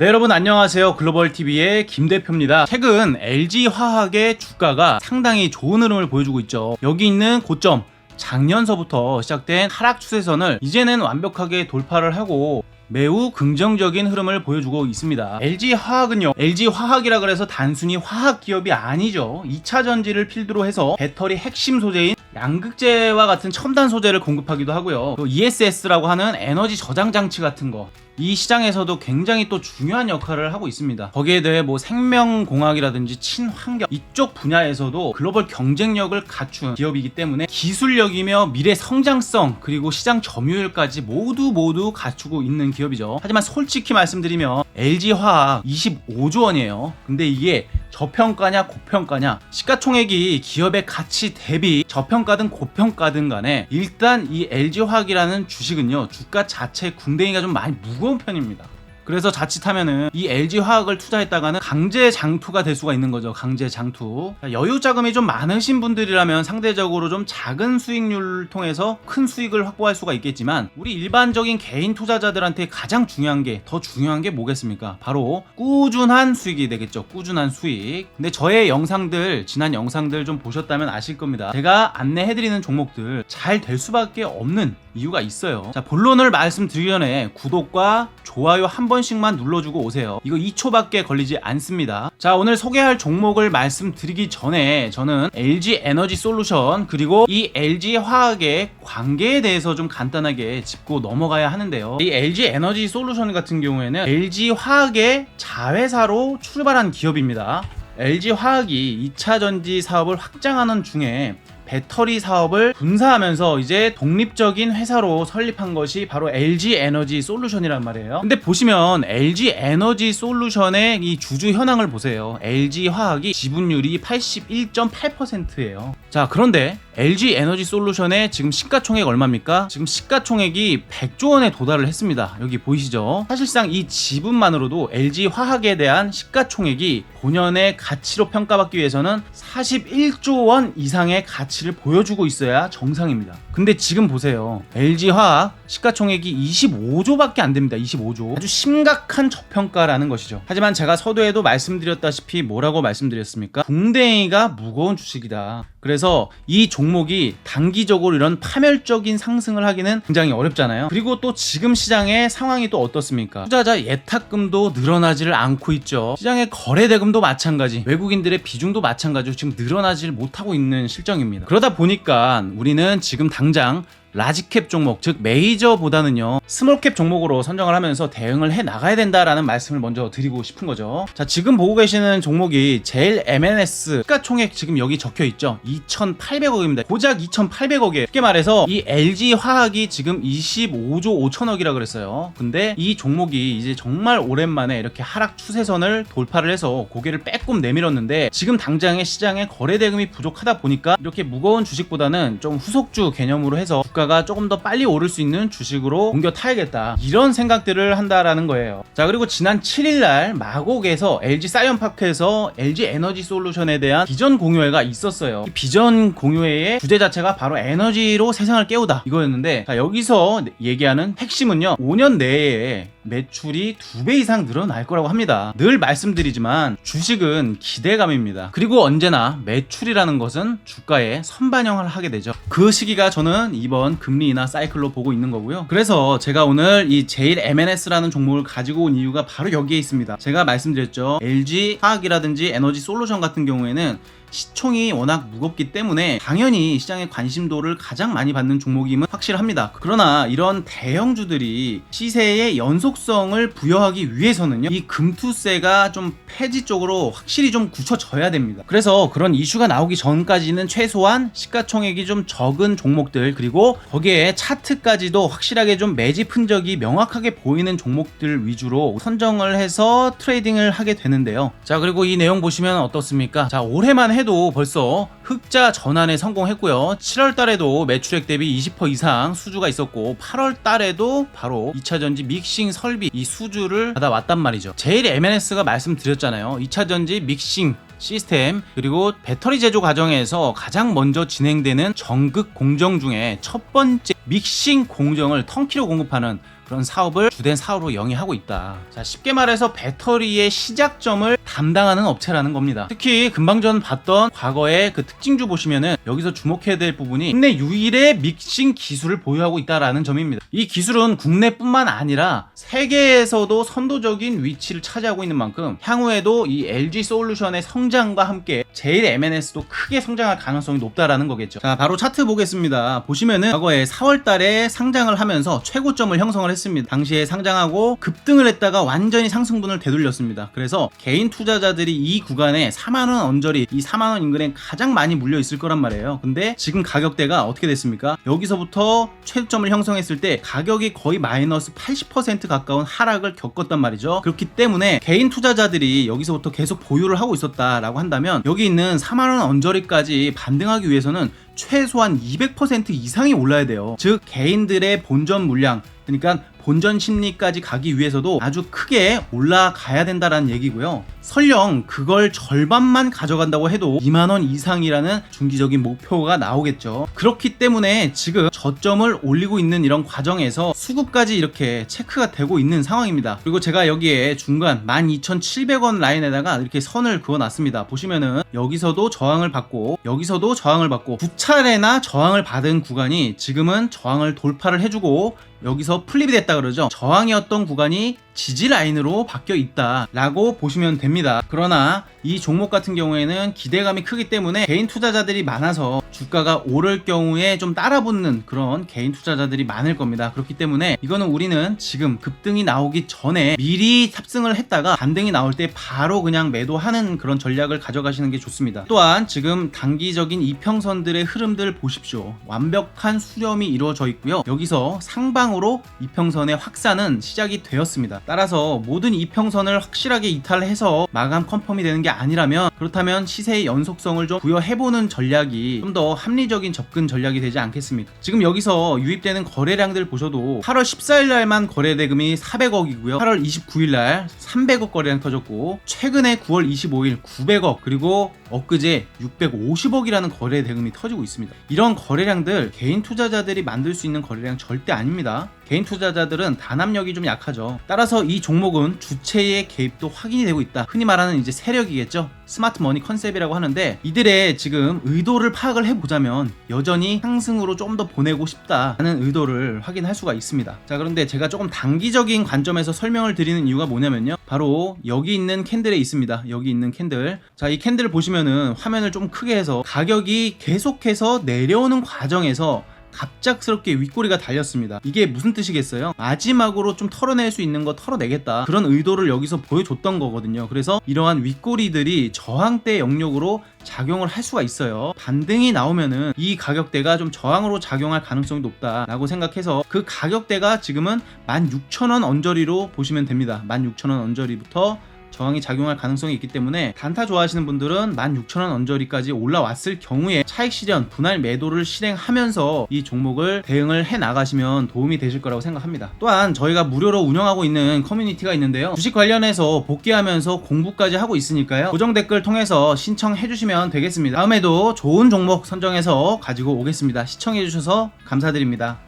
네, 여러분 안녕하세요. 글로벌TV의 김 대표입니다. 최근 LG화학의 주가가 상당히 좋은 흐름을 보여주고 있죠. 여기 있는 고점, 작년서부터 시작된 하락 추세선을 이제는 완벽하게 돌파를 하고 매우 긍정적인 흐름을 보여주고 있습니다. LG 화학은요, LG 화학이라 그래서 단순히 화학 기업이 아니죠. 2차 전지를 필두로 해서 배터리 핵심 소재인 양극재와 같은 첨단 소재를 공급하기도 하고요. 또 ESS라고 하는 에너지 저장 장치 같은 거. 이 시장에서도 굉장히 또 중요한 역할을 하고 있습니다. 거기에 대해 뭐 생명공학이라든지 친환경 이쪽 분야에서도 글로벌 경쟁력을 갖춘 기업이기 때문에 기술력이며 미래 성장성 그리고 시장 점유율까지 모두 모두 갖추고 있는 기업이죠. 하지만 솔직히 말씀드리면 LG화학 25조 원이에요. 근데 이게 저평가냐 고평가냐 시가총액이 기업의 가치 대비 저평가든 고평가든 간에 일단 이 LG화학이라는 주식은요 주가 자체 궁뎅이가 좀 많이 무거 운 편입니다. 그래서 자칫하면은 이 LG 화학을 투자했다가는 강제 장투가 될 수가 있는 거죠. 강제 장투. 여유 자금이 좀 많으신 분들이라면 상대적으로 좀 작은 수익률을 통해서 큰 수익을 확보할 수가 있겠지만 우리 일반적인 개인 투자자들한테 가장 중요한 게 더 중요한 게 뭐겠습니까? 바로 꾸준한 수익이 되겠죠. 꾸준한 수익. 근데 저의 영상들 지난 영상들 좀 보셨다면 아실 겁니다. 제가 안내해드리는 종목들 잘 될 수밖에 없는 이유가 있어요. 자, 본론을 말씀드리기 전에 구독과 좋아요 한번 씩만 눌러주고 오세요. 이거 2초밖에 걸리지 않습니다. 자, 오늘 소개할 종목을 말씀드리기 전에 저는 LG 에너지 솔루션 그리고 이 LG 화학의 관계에 대해서 좀 간단하게 짚고 넘어가야 하는데요. 이 LG 에너지 솔루션 같은 경우에는 LG 화학의 자회사로 출발한 기업입니다. LG 화학이 2차 전지 사업을 확장하는 중에 배터리 사업을 분사하면서 이제 독립적인 회사로 설립한 것이 바로 LG 에너지 솔루션이란 말이에요. 근데 보시면 LG 에너지 솔루션의 이 주주 현황을 보세요. LG 화학이 지분율이 81.8%예요. 자, 그런데 LG 에너지 솔루션의 지금 시가총액 얼마입니까? 지금 시가총액이 100조 원에 도달을 했습니다. 여기 보이시죠? 사실상 이 지분만으로도 LG 화학에 대한 시가총액이 본연의 가치로 평가받기 위해서는 41조 원 이상의 가치 를 보여주고 있어야 정상입니다. 근데 지금 보세요. LG 화학 시가총액이 25조밖에 안 됩니다. 25조. 아주 심각한 저평가라는 것이죠. 하지만 제가 서두에도 말씀드렸다시피 뭐라고 말씀드렸습니까? 궁뎅이가 무거운 주식이다. 그래서 이 종목이 단기적으로 이런 파멸적인 상승을 하기는 굉장히 어렵잖아요. 그리고 또 지금 시장의 상황이 또 어떻습니까? 투자자 예탁금도 늘어나지를 않고 있죠. 시장의 거래대금도 마찬가지, 외국인들의 비중도 마찬가지로 지금 늘어나지를 못하고 있는 실정입니다. 그러다 보니까 우리는 지금 당장 라지캡 종목, 즉 메이저보다는요 스몰캡 종목으로 선정을 하면서 대응을 해 나가야 된다라는 말씀을 먼저 드리고 싶은 거죠. 자 지금 보고 계시는 종목이 제일 MNS 시가총액 지금 여기 적혀 있죠. 2,800억입니다. 고작 2,800억에 쉽게 말해서 이 LG 화학이 지금 25조 5천억이라 그랬어요. 근데 이 종목이 이제 정말 오랜만에 이렇게 하락 추세선을 돌파를 해서 고개를 빼꼼 내밀었는데 지금 당장의 시장에 거래 대금이 부족하다 보니까 이렇게 무거운 주식보다는 좀 후속주 개념으로 해서 주가가 조금 더 빨리 오를 수 있는 주식으로 옮겨 타야겠다. 이런 생각들을 한다라는 거예요. 자, 그리고 지난 7일날 마곡에서 LG 사이언파크에서 LG 에너지 솔루션에 대한 비전 공유회가 있었어요. 이 비전 공유회의 주제 자체가 바로 에너지로 세상을 깨우다 이거였는데 자, 여기서 얘기하는 핵심은요. 5년 내에 매출이 두 배 이상 늘어날 거라고 합니다. 늘 말씀드리지만 주식은 기대감입니다. 그리고 언제나 매출이라는 것은 주가에 선반영을 하게 되죠. 그 시기가 저는 이번 금리 인하 사이클로 보고 있는 거고요. 그래서 제가 오늘 이 제일 MNS라는 종목을 가지고 온 이유가 바로 여기에 있습니다. 제가 말씀드렸죠. LG 화학이라든지 에너지 솔루션 같은 경우에는 시총이 워낙 무겁기 때문에 당연히 시장의 관심도를 가장 많이 받는 종목임은 확실합니다. 그러나 이런 대형주들이 시세의 연속 성을 부여하기 위해서는요, 이 금투세가 좀 폐지 쪽으로 확실히 좀 굳혀져야 됩니다. 그래서 그런 이슈가 나오기 전까지는 최소한 시가총액이 좀 적은 종목들 그리고 거기에 차트까지도 확실하게 좀 매집 흔적이 명확하게 보이는 종목들 위주로 선정을 해서 트레이딩을 하게 되는데요. 자 그리고 이 내용 보시면 어떻습니까? 자 올해만 해도 벌써 흑자 전환에 성공했고요. 7월 달에도 매출액 대비 20% 이상 수주가 있었고 8월 달에도 바로 2차 전지 믹싱 설비 이 수주를 받아왔단 말이죠. 제일 MNS가 말씀드렸잖아요. 2차 전지 믹싱 시스템 그리고 배터리 제조 과정에서 가장 먼저 진행되는 전극 공정 중에 첫 번째 믹싱 공정을 턴키로 공급하는 그런 사업을 주된 사업으로 영위하고 있다. 자, 쉽게 말해서 배터리의 시작점을 담당하는 업체라는 겁니다. 특히 금방 전 봤던 과거의 그 특징주 보시면은 여기서 주목해야 될 부분이 국내 유일의 믹싱 기술을 보유하고 있다라는 점입니다. 이 기술은 국내뿐만 아니라 세계에서도 선도적인 위치를 차지하고 있는 만큼 향후에도 이 LG 솔루션의 성장과 함께 제일 M&S도 크게 성장할 가능성이 높다라는 거겠죠. 자, 바로 차트 보겠습니다. 보시면은 과거에 4월 달에 상장을 하면서 최고점을 형성을 했습니다. 당시에 상장하고 급등을 했다가 완전히 상승분을 되돌렸습니다. 그래서 개인 투자자들이 이 구간에 4만 원 언저리, 이 4만 원 인근에 가장 많이 물려 있을 거란 말이에요. 근데 지금 가격대가 어떻게 됐습니까? 여기서부터 최저점을 형성했을 때 가격이 거의 마이너스 80% 가까운 하락을 겪었단 말이죠. 그렇기 때문에 개인 투자자들이 여기서부터 계속 보유를 하고 있었다라고 한다면 여기 있는 4만 원 언저리까지 반등하기 위해서는 최소한 200% 이상이 올라야 돼요. 즉 개인들의 본전 물량 그러니까 본전 심리까지 가기 위해서도 아주 크게 올라가야 된다라는 얘기고요. 설령 그걸 절반만 가져간다고 해도 2만 원 이상이라는 중기적인 목표가 나오겠죠. 그렇기 때문에 지금 저점을 올리고 있는 이런 과정에서 수급까지 이렇게 체크가 되고 있는 상황입니다. 그리고 제가 여기에 중간 12,700원 라인에다가 이렇게 선을 그어 놨습니다. 보시면은 여기서도 저항을 받고 여기서도 저항을 받고 두 차례나 저항을 받은 구간이 지금은 저항을 돌파를 해주고 여기서 플립이 됐다 그러죠. 저항이었던 구간이 지지 라인으로 바뀌어 있다라고 보시면 됩니다. 그러나 이 종목 같은 경우에는 기대감이 크기 때문에 개인 투자자들이 많아서 주가가 오를 경우에 좀 따라붙는 그런 개인 투자자들이 많을 겁니다. 그렇기 때문에 이거는 우리는 지금 급등이 나오기 전에 미리 탑승을 했다가 반등이 나올 때 바로 그냥 매도하는 그런 전략을 가져가시는 게 좋습니다. 또한 지금 단기적인 이평선들의 흐름들 보십시오. 완벽한 수렴이 이루어져 있고요. 여기서 상방으로 이평선의 확산은 시작이 되었습니다. 따라서 모든 이평선을 확실하게 이탈해서 마감 컨펌이 되는 게 아니라면 그렇다면 시세의 연속성을 좀 부여해보는 전략이 좀 더 합리적인 접근 전략이 되지 않겠습니까? 지금 여기서 유입되는 거래량들 보셔도 8월 14일 날만 거래 대금이 400억이고요. 8월 29일 날 300억 거래량 터졌고 최근에 9월 25일 900억 그리고 엊그제 650억이라는 거래 대금이 터지고 있습니다. 이런 거래량들 개인 투자자들이 만들 수 있는 거래량 절대 아닙니다. 개인 투자자들은 단합력이 좀 약하죠. 따라서 이 종목은 주체의 개입도 확인이 되고 있다. 흔히 말하는 이제 세력이겠죠. 스마트 머니 컨셉이라고 하는데 이들의 지금 의도를 파악을 해보자면 여전히 상승으로 좀 더 보내고 싶다는 의도를 확인할 수가 있습니다. 자 그런데 제가 조금 단기적인 관점에서 설명을 드리는 이유가 뭐냐면요. 바로 여기 있는 캔들에 있습니다. 여기 있는 캔들. 자 이 캔들을 보시면은 화면을 좀 크게 해서 가격이 계속해서 내려오는 과정에서 갑작스럽게 윗꼬리가 달렸습니다. 이게 무슨 뜻이겠어요? 마지막으로 좀 털어낼 수 있는 거 털어내겠다. 그런 의도를 여기서 보여줬던 거거든요. 그래서 이러한 윗꼬리들이 저항대 영역으로 작용을 할 수가 있어요. 반등이 나오면은 이 가격대가 좀 저항으로 작용할 가능성이 높다라고 생각해서 그 가격대가 지금은 16,000원 언저리로 보시면 됩니다. 16,000원 언저리부터 저항이 작용할 가능성이 있기 때문에 단타 좋아하시는 분들은 16,000원 언저리까지 올라왔을 경우에 차익 실현, 분할 매도를 실행하면서 이 종목을 대응을 해 나가시면 도움이 되실 거라고 생각합니다. 또한 저희가 무료로 운영하고 있는 커뮤니티가 있는데요. 주식 관련해서 복귀하면서 공부까지 하고 있으니까요. 고정 댓글 통해서 신청해 주시면 되겠습니다. 다음에도 좋은 종목 선정해서 가지고 오겠습니다. 시청해 주셔서 감사드립니다.